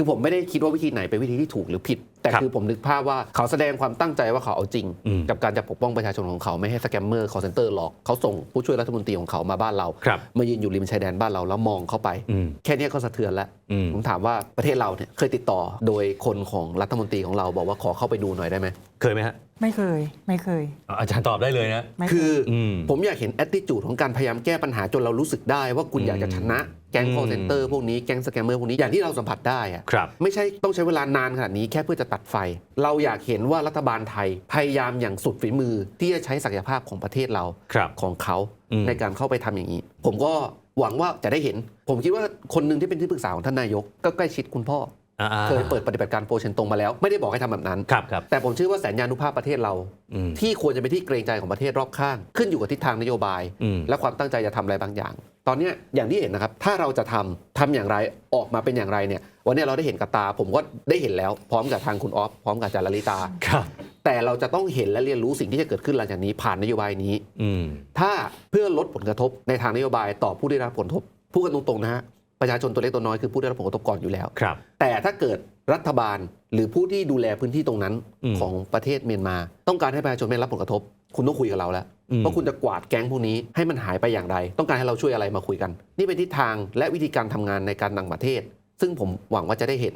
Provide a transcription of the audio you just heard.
คือผมไม่ได้คิดว่าวิธีไหนเป็นวิธีที่ถูกหรือผิด แต่ครับคือผมนึกภาพว่าเขาแสดงความตั้งใจว่าเขาเอาจริงอืมกับการจะปกป้องประชาชนของเขาไม่ให้สแกมเมอร์คอร์เซนเตอร์หลอกเขาส่งผู้ช่วยรัฐมนตรีของเขามาบ้านเราครับมายืนอยู่ริมชายแดนบ้านเราแล้วมองเข้าไปอืมแค่เนี้ยก็สะเทือนแล้วอืมผมถามว่าประเทศเราเนี่ยเคยติดต่อโดยคนของรัฐมนตรีของเราบอกว่าขอเข้าไปดูหน่อยได้ไหม เคยไหมฮะไม่เคย ไม่เคย อาจารย์ตอบได้เลยนะ ไม่เคคืยออมผมอยากเห็นแอ t ติจูดของการพยายามแก้ปัญหาจนเรารู้สึกได้ว่าคุณอืมอยากจะชนะแก๊งอืม คอร์เซนเตอร์พวกนี้แก๊งสแกมเมอร์พวกนี้อย่างที่เราสัมผัสได้อะครับ ไม่ใช่ต้องใช้เวลานานขนาดนี้แค่เพื่อจะตัดไฟ เราอยากเห็นว่ารัฐบาลไทยพยายามอย่างสุดฝีมือที่จะใช้ศักยภาพของประเทศเรา ครับ ของเขาอืม ในการเข้าไปทำอย่างนี้ ผมก็หวังว่าจะได้เห็น ผมคิดว่าคนหนึ่งที่เป็นที่ปรึกษาของท่านนายกก็ใกล้ชิดคุณพ่ออ่าอ เคยเปิดปฏิบัติการโปรเชนตรงมาแล้ว ไม่ได้บอกให้ทำแบบนั้น ครับครับแต่ผมเชื่อว่าแสนยานุภาพประเทศเราอืมที่ควรจะเป็นที่เกรงใจของประเทศรอบข้าง ขึ้นอยู่กับทิศทางนโยบายอืมและความตั้งใจจะทำอะไรบางอย่าง ตอนเนี้ยอย่างที่เห็นนะครับ ถ้าเราจะทำทำอย่างไรออกมาเป็นอย่างไรเนี่ยวันเนี้ยเราได้เห็นกับตา ผมก็ได้เห็นแล้ว พร้อมกับทางคุณออฟพร้อมกับอาจารย์ลลิตาครับแต่เราจะต้องเห็นและเรียนรู้สิ่งที่จะเกิดขึ้นหลังจากนี้ผ่านนโยบายนี้อืมถ้าเพื่อลดผลกระทบในทางนโยบายต่อผู้ได้รับผลกระทบพูดกันตรงๆนะฮะ ประชาชนตัวเล็กตัวน้อยคือผู้ได้รับผลกระทบก่อนอยู่แล้ว ครับ แต่ถ้าเกิดรัฐบาลหรือผู้ที่ดูแลพื้นที่ตรงนั้นอืมของประเทศเมียนมา ต้องการให้ประชาชนไม่รับผลกระทบ คุณต้องคุยกับเราแล้วอืม ว่าคุณจะกวาดแก๊งพวกนี้ให้มันหายไปอย่างไร ต้องการให้เราช่วยอะไรมาคุยกัน นี่เป็นทิศทางและวิธีการทำงานในการต่างประเทศ ซึ่งผมหวังว่าจะได้เห็น